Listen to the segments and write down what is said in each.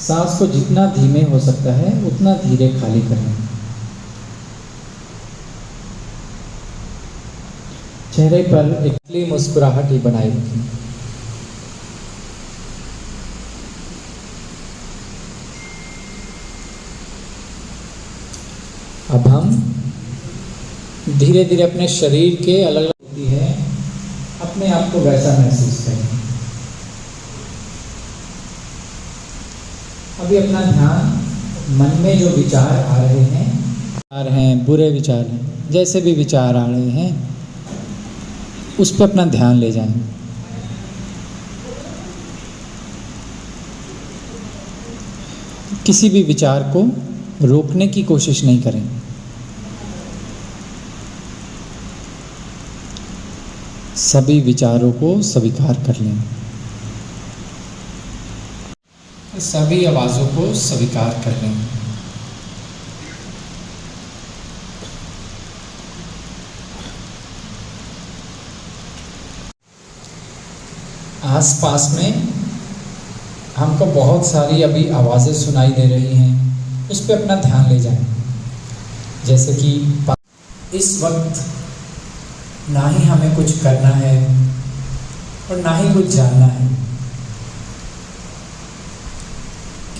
सांस को जितना धीमे हो सकता है, उतना धीरे खाली करें। चेहरे पर एक पतली मुस्कुराहट ही बनाए रखें। अब हम धीरे धीरे अपने शरीर के अलग अलग होती है, अपने आप को वैसा महसूस करें। अभी अपना ध्यान मन में जो विचार आ रहे हैं, विचार हैं, बुरे विचार हैं, जैसे भी विचार आ रहे हैं, उस पर अपना ध्यान ले जाएँ। किसी भी विचार को रोकने की कोशिश नहीं करें। सभी विचारों को स्वीकार कर लें। सभी आवाज़ों को स्वीकार कर लें। आसपास में हमको बहुत सारी अभी आवाज़ें सुनाई दे रही हैं, उस पर अपना ध्यान ले जाएँ। जैसे कि इस वक्त ना ही हमें कुछ करना है और ना ही कुछ जानना है।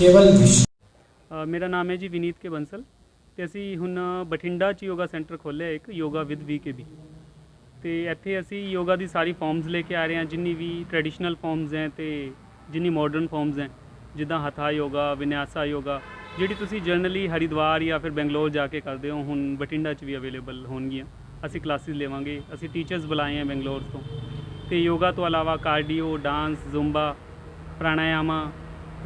ਕੇਵਲ ਵਿਸ਼ਵ ਮੇਰਾ ਨਾਮ ਹੈ ਜੀ ਵਿਨੀਤ ਕੇ ਬੰਸਲ ਤੇ ਅਸੀਂ ਹੁਣ ਬਠਿੰਡਾ 'ਚ ਯੋਗਾ ਸੈਂਟਰ ਖੋਲ੍ਹਿਆ ਇੱਕ ਯੋਗਾ ਵਿਦ ਵੀ ਕੇ ਵੀ ਤੇ ਇੱਥੇ ਅਸੀਂ ਯੋਗਾ ਦੀ ਸਾਰੀ ਫਾਰਮਸ ਲੈ ਕੇ ਆ ਰਹੇ ਹਾਂ, ਜਿੰਨੀ ਵੀ ਟ੍ਰੈਡੀਸ਼ਨਲ ਫਾਰਮਸ ਹੈ ਤੇ ਜਿੰਨੀ ਮਾਡਰਨ ਫਾਰਮਸ ਹੈ, ਜਿੱਦਾਂ ਹਥਾ ਯੋਗਾ ਵਿਨਿਆਸਾ ਯੋਗਾ, ਜਿਹੜੀ ਤੁਸੀਂ ਜਨਰਲੀ ਹਰਿਦਵਾਰ ਜਾਂ ਫਿਰ ਬੈਂਗਲੌਰ ਜਾ ਕੇ ਕਰਦੇ ਹੋ, ਹੁਣ ਬਠਿੰਡਾ 'ਚ ਵੀ ਅਵੇਲੇਬਲ ਹੋਣਗੀਆਂ। ਅਸੀਂ ਕਲਾਸਿਸ ਲਵਾਂਗੇ, ਅਸੀਂ ਟੀਚਰਸ ਬੁਲਾਏ ਆ ਬੈਂਗਲੌਰ ਤੋਂ। ਤੇ ਯੋਗਾ ਤੋਂ ਇਲਾਵਾ cardio dance Zumba pranayama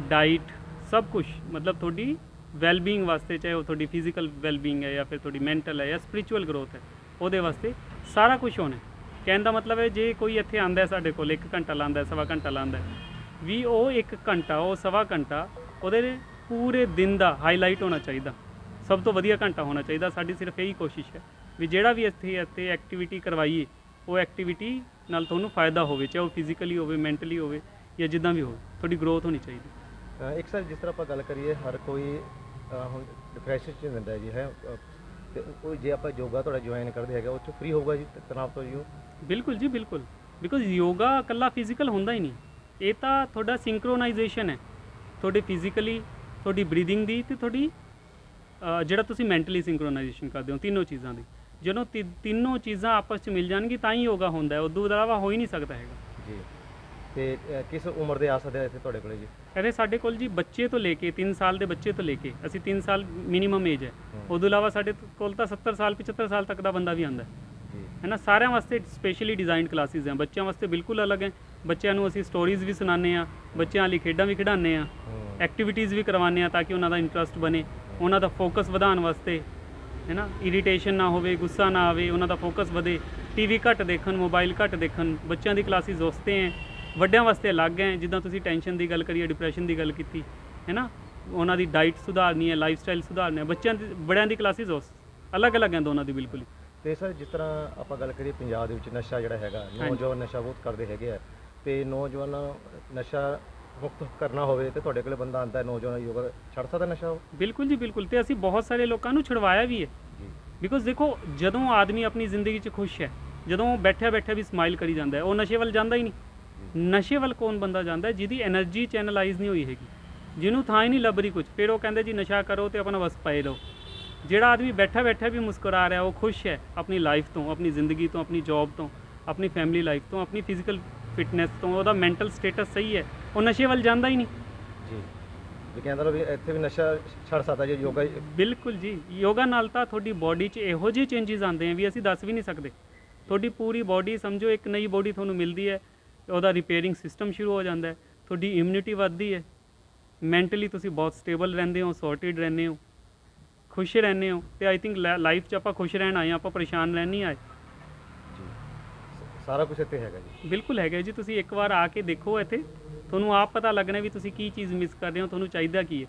diet ਸਭ ਕੁਝ ਮਤਲਬ ਤੁਹਾਡੀ ਵੈਲਬੀਇੰਗ ਵਾਸਤੇ, ਚਾਹੇ ਉਹ ਤੁਹਾਡੀ ਫਿਜ਼ੀਕਲ ਵੈਲਬੀਇੰਗ ਹੈ ਜਾਂ ਫਿਰ ਤੁਹਾਡੀ ਮੈਂਟਲ ਹੈ ਜਾਂ ਸਪਿਰਚੁਅਲ ਗਰੋਥ ਹੈ, ਉਹਦੇ ਵਾਸਤੇ ਸਾਰਾ ਕੁਝ ਹੋਣਾ ਕਹਿਣ ਦਾ ਮਤਲਬ ਹੈ, ਜੇ ਕੋਈ ਇੱਥੇ ਆਂਦਾ ਹੈ ਸਾਡੇ ਕੋਲ 1 ਘੰਟਾ ਲਾਂਦਾ ਹੈ, ਸਵਾ ਘੰਟਾ ਲਾਂਦਾ ਹੈ, ਵੀ ਉਹ 1 ਘੰਟਾ, ਉਹ ਸਵਾ ਘੰਟਾ, ਉਹਦੇ ਪੂਰੇ ਦਿਨ ਦਾ ਹਾਈਲਾਈਟ ਹੋਣਾ ਚਾਹੀਦਾ। ਸਭ ਤੋਂ ਵਧੀਆ ਘੰਟਾ ਹੋਣਾ ਚਾਹੀਦਾ। ਸਾਡੀ ਸਿਰਫ ਇਹੀ ਕੋਸ਼ਿਸ਼ ਹੈ ਵੀ ਜਿਹੜਾ ਵੀ ਇੱਥੇ ਇੱਥੇ ਐਕਟੀਵਿਟੀ ਕਰਵਾਈਏ, ਉਹ ਐਕਟੀਵਿਟੀ ਨਾਲ ਤੁਹਾਨੂੰ ਫਾਇਦਾ ਹੋਵੇ, ਚਾਹੇ ਉਹ ਫਿਜ਼ੀਕਲੀ ਹੋਵੇ ਮੈਂਟਲੀ ਹੋਵੇ ਜਾਂ ਜਿੱਦਾਂ ਵੀ ਹੋਵੇ, ਤੁਹਾਡੀ ਗਰੋਥ ਹੋਣੀ ਚਾਹੀਦੀ। ਇੱਕ ਸਰ ਜਿਸ ਤਰ੍ਹਾਂ ਆਪਾਂ ਗੱਲ ਕਰੀਏ ਹਰ ਕੋਈ ਹੁਣ ਡਿਪਰੈਸ਼ਨ ਚ ਰਹਿੰਦਾ ਜੀ ਹੈ ਅ, ਤੇ ਕੋਈ ਜੇ ਆਪਾਂ ਯੋਗਾ ਤੁਹਾਡਾ ਜੁਆਇਨ ਕਰਦੇ ਹੈਗਾ ਉਹ 'ਚ ਫ੍ਰੀ ਹੋਊਗਾ ਜੀ ਤਣਾਅ ਤੋਂ ਜੀ ਉਹ? ਬਿਲਕੁਲ ਜੀ ਬਿਲਕੁਲ। ਬਿਕੋਜ਼ ਯੋਗਾ ਇਕੱਲਾ ਫਿਜ਼ੀਕਲ ਹੁੰਦਾ ਹੀ ਨਹੀਂ। ਇਹ ਤਾਂ ਤੁਹਾਡਾ ਸਿੰਕਰੋਨਾਈਜੇਸ਼ਨ ਹੈ। ਤੁਹਾਡੇ ਫਿਜ਼ੀਕਲੀ ਤੁਹਾਡੀ ਬਰੀਥਿੰਗ ਦੀ ਤੇ ਤੁਹਾਡੀ ਅ, ਜਿਹੜਾ ਤੁਸੀਂ ਮੈਂਟਲੀ ਸਿੰਕਰੋਨਾਈਜੇਸ਼ਨ ਕਰਦੇ ਹੋ ਤਿੰਨੋਂ ਚੀਜ਼ਾਂ ਦੀ। ਜਦੋਂ ਤੀ- ਤਿੰਨੋਂ ਚੀਜ਼ਾਂ ਆਪਸ ਚ ਮਿਲ ਜਾਣਗੀ ਤਾਂ ਹੀ ਯੋਗਾ ਹੁੰਦਾ ਹੈ। ਉਦੋਂ ਇਲਾਵਾ ਹੋ ਹੀ ਨਹੀਂ ਸਕਦਾ ਹੈਗਾ। ਜੀ। ਤੇ ਅ, ਕਿਸ ਉਮਰ ਦੇ ਆ ਸਕਦੇ ਆ ਇੱਥੇ ਤੁਹਾਡੇ ਕੋਲੇ ਜੀ? ਅਰੇ ਸਾਡੇ ਕੋਲ ਜੀ ਬੱਚੇ ਤੋਂ ਲੈ ਕੇ 3 ਸਾਲ ਦੇ ਬੱਚੇ ਤੋਂ ਲੈ ਕੇ ਅਸੀਂ 3 ਸਾਲ ਮਿਨੀਮਮ ਏਜ ਹੈ। ਉਦੋਂ ਇਲਾਵਾ ਸਾਡੇ ਕੋਲ ਤਾਂ 70 ਸਾਲ 75 ਸਾਲ ਤੱਕ ਦਾ ਬੰਦਾ ਵੀ ਆਉਂਦਾ ਹੈ। ਜੀ। ਹੈ ਨਾ ਸਾਰਿਆਂ ਵਾਸਤੇ ਸਪੈਸ਼ਲੀ ਡਿਜ਼ਾਈਨਡ ਕਲਾਸਿਸ ਹੈ। ਬੱਚਿਆਂ ਵਾਸਤੇ ਬਿਲਕੁਲ ਅਲੱਗ ਹੈ। ਬੱਚਿਆਂ ਨੂੰ ਅਸੀਂ ਸਟੋਰੀਜ਼ ਵੀ ਸੁਣਾਉਂਦੇ ਆ ਬੱਚਿਆਂ ਲਈ ਖੇਡਾਂ ਵੀ ਖਿਡਾਉਂਦੇ ਆ ਹੂੰ। ਐਕਟੀਵਿਟੀਜ਼ ਵੀ ਕਰਵਾਉਂਦੇ ਆ ਤਾਂ ਕਿ ਉਹਨਾਂ ਦਾ ਇੰਟਰਸਟ ਬਣੇ। ਉਹਨਾਂ ਦਾ ਫੋਕਸ ਵਧਾਉਣ ਵਾਸਤੇ ਹੈ ਨਾ ਇਰੀਟੇਸ਼ਨ ਨਾ ਹੋਵੇ ਗੁੱਸਾ ਨਾ ਆਵੇ ਉਹਨਾਂ ਦਾ ਫੋਕਸ ਵਧੇ। ਟੀਵੀ ਘੱਟ ਦੇਖਣ ਮੋਬਾਈਲ ਘੱਟ ਦੇਖਣ ਬੱਚਿਆਂ ਦੀ ਕਲਾਸਿਸ ਉਸਤੇ ਹੈ। ਵੱਡਿਆਂ ਵਾਸਤੇ ਅਲੱਗ ਹੈ ਜਿੱਦਾਂ ਤੁਸੀਂ ਟੈਨਸ਼ਨ ਦੀ ਗੱਲ ਕਰੀਏ ਡਿਪਰੈਸ਼ਨ ਦੀ ਗੱਲ ਕੀਤੀ ਹੈ ਨਾ? ਉਹਨਾਂ ਦੀ ਡਾਈਟ ਸੁਧਾਰਨੀ ਹੈ ਲਾਈਫ ਸਟਾਈਲ ਸੁਧਾਰਨੀ ਹੈ ਬੱਚਿਆਂ ਦੀ ਬੜਿਆਂ ਦੀ ਕਲਾਸਿਸ ਉਸ ਅਲੱਗ-ਅਲੱਗ ਹੈ ਦੋਨਾਂ ਦੀ ਬਿਲਕੁਲ ਹੀ। ਤੇ ਸਰ ਜਿਸ ਤਰ੍ਹਾਂ ਆਪਾਂ ਗੱਲ ਕਰੀਏ ਪੰਜਾਬ ਦੇ ਵਿੱਚ ਨਸ਼ਾ ਜਿਹੜਾ ਹੈਗਾ ਨੌਜਵਾਨ ਨਸ਼ਾ ਬਹੁਤ ਕਰਦੇ ਹੈਗੇ ਆ ਤੇ ਨੌਜਵਾਨ ਨਸ਼ਾ ਮੁਕਤ ਕਰਨਾ ਹੋਵੇ ਤੇ ਤੁਹਾਡੇ ਕੋਲੇ ਬੰਦਾ ਆਂਦਾ ਹੈ ਨੌਜਵਾਨ ਯੋਗਾ ਛੱਡ ਸਕਦਾ ਨਸ਼ਾ ਉਹ? ਬਿਲਕੁਲ ਜੀ ਬਿਲਕੁਲ। ਤੇ ਅਸੀਂ ਬਹੁਤ ਸਾਰੇ ਲੋਕਾਂ ਨੂੰ ਛੁਡਵਾਇਆ ਵੀ ਹੈ। ਜੀ। ਬਿਕੋਜ਼ ਦੇਖੋ ਜਦੋਂ ਆਦਮੀ ਆਪਣੀ ਜ਼ਿੰਦਗੀ 'ਚ ਖੁਸ਼ ਹੈ ਜਦੋਂ ਬੈਠਿਆ ਬੈਠਿਆ ਵੀ ਸਮਾਈਲ ਕਰੀ ਜਾਂਦਾ ਹੈ ਉਹ ਨਸ਼ੇ ਵੱਲ ਜਾਂਦਾ ਹੀ ਨਹੀਂ। ਨਸ਼ੇ ਵੱਲ ਕੌਣ ਬੰਦਾ ਜਾਂਦਾ ਜਿਹਦੀ એનર્ਜੀ ਚੈਨਲਾਈਜ਼ ਨਹੀਂ ਹੋਈ ਹੈਗੀ। ਜਿਹਨੂੰ ਥਾਂ ਹੀ ਨਹੀਂ ਲੱਭ ਰਹੀ ਕੁਝ ਫਿਰ ਉਹ ਕਹਿੰਦੇ ਜੀ ਨਸ਼ਾ ਕਰੋ ਤੇ ਆਪਣਾ ਵਸ ਪਾਏ ਲਓ ਜਿਹੜਾ ਆਦਮੀ ਬੈਠਾ ਬੈਠਾ ਵੀ ਮੁਸਕਰਾ ਰਿਹਾ ਉਹ ਖੁਸ਼ ਹੈ ਆਪਣੀ ਲਾਈਫ ਤੋਂ ਆਪਣੀ ਜ਼ਿੰਦਗੀ ਤੋਂ ਆਪਣੀ ਜੌਬ ਤੋਂ ਆਪਣੀ ਫੈਮਿਲੀ ਲਾਈਫ ਤੋਂ ਆਪਣੀ ਫਿਜ਼ੀਕਲ ਫਿਟਨੈਸ ਤੋਂ। ਉਹਦਾ ਮੈਂਟਲ ਸਟੇਟਸ ਸਹੀ ਹੈ। ਉਹ ਨਸ਼ੇ ਵੱਲ ਜਾਂਦਾ ਹੀ ਨਹੀਂ। ਜੀ। ਵੀ ਕਹਿੰਦਾ ਲੋ ਵੀ ਇੱਥੇ ਵੀ ਨਸ਼ਾ ਛੱਡ ਸਕਦਾ ਜੇ ਯੋਗਾ ਬਿਲਕੁਲ ਜੀ। ਯੋਗਾ ਨਾਲ ਤਾਂ ਤੁਹਾਡੀ ਬਾਡੀ 'ਚ ਇਹੋ ਜਿਹੇ ਚੇਂजेस ਆਉਂਦੇ ਆ ਵੀ ਅਸੀਂ ਦੱਸ ਵੀ ਨਹੀਂ ਸਕਦੇ। ਤੁਹਾਡੀ ਪੂਰੀ ਬਾਡੀ ਸਮਝੋ ਇੱਕ ਨਈ ਬਾਡੀ ਤੁਹਾਨੂੰ ਮਿਲਦੀ ਹੈ। ਉਹਦਾ ਰਿਪੇਅਰਿੰਗ ਸਿਸਟਮ ਸ਼ੁਰੂ ਹੋ ਜਾਂਦਾ ਹੈ। ਤੁਹਾਡੀ ਇਮਿਊਨਿਟੀ ਵੱਧਦੀ ਹੈ। ਮੈਂਟਲੀ ਤੁਸੀਂ ਬਹੁਤ ਸਟੇਬਲ ਰਹਿੰਦੇ ਹੋ ਸੌਰਟਡ ਰਹਿੰਦੇ ਹੋ ਖੁਸ਼ ਰਹਿੰਦੇ ਹੋ ਤੇ ਆਈ ਥਿੰਕ ਲਾਈਫ 'ਚ ਆਪਾਂ ਖੁਸ਼ ਰਹਿਣ ਆਏ ਆਪਾਂ ਪਰੇਸ਼ਾਨ ਰਹਿਣ ਨਹੀਂ ਆਏ। ਸਾਰਾ ਕੁਝ ਇੱਥੇ ਹੈਗਾ ਜੀ। ਬਿਲਕੁਲ ਹੈਗਾ ਜੀ। ਤੁਸੀਂ ਇੱਕ ਵਾਰ ਆ ਕੇ ਦੇਖੋ ਇੱਥੇ। ਤੁਹਾਨੂੰ ਆਪ ਪਤਾ ਲੱਗਣਾ ਵੀ ਤੁਸੀਂ ਕੀ ਚੀਜ਼ ਮਿਸ ਕਰ ਰਹੇ ਹੋ ਤੁਹਾਨੂੰ ਚਾਹੀਦਾ ਕੀ ਹੈ।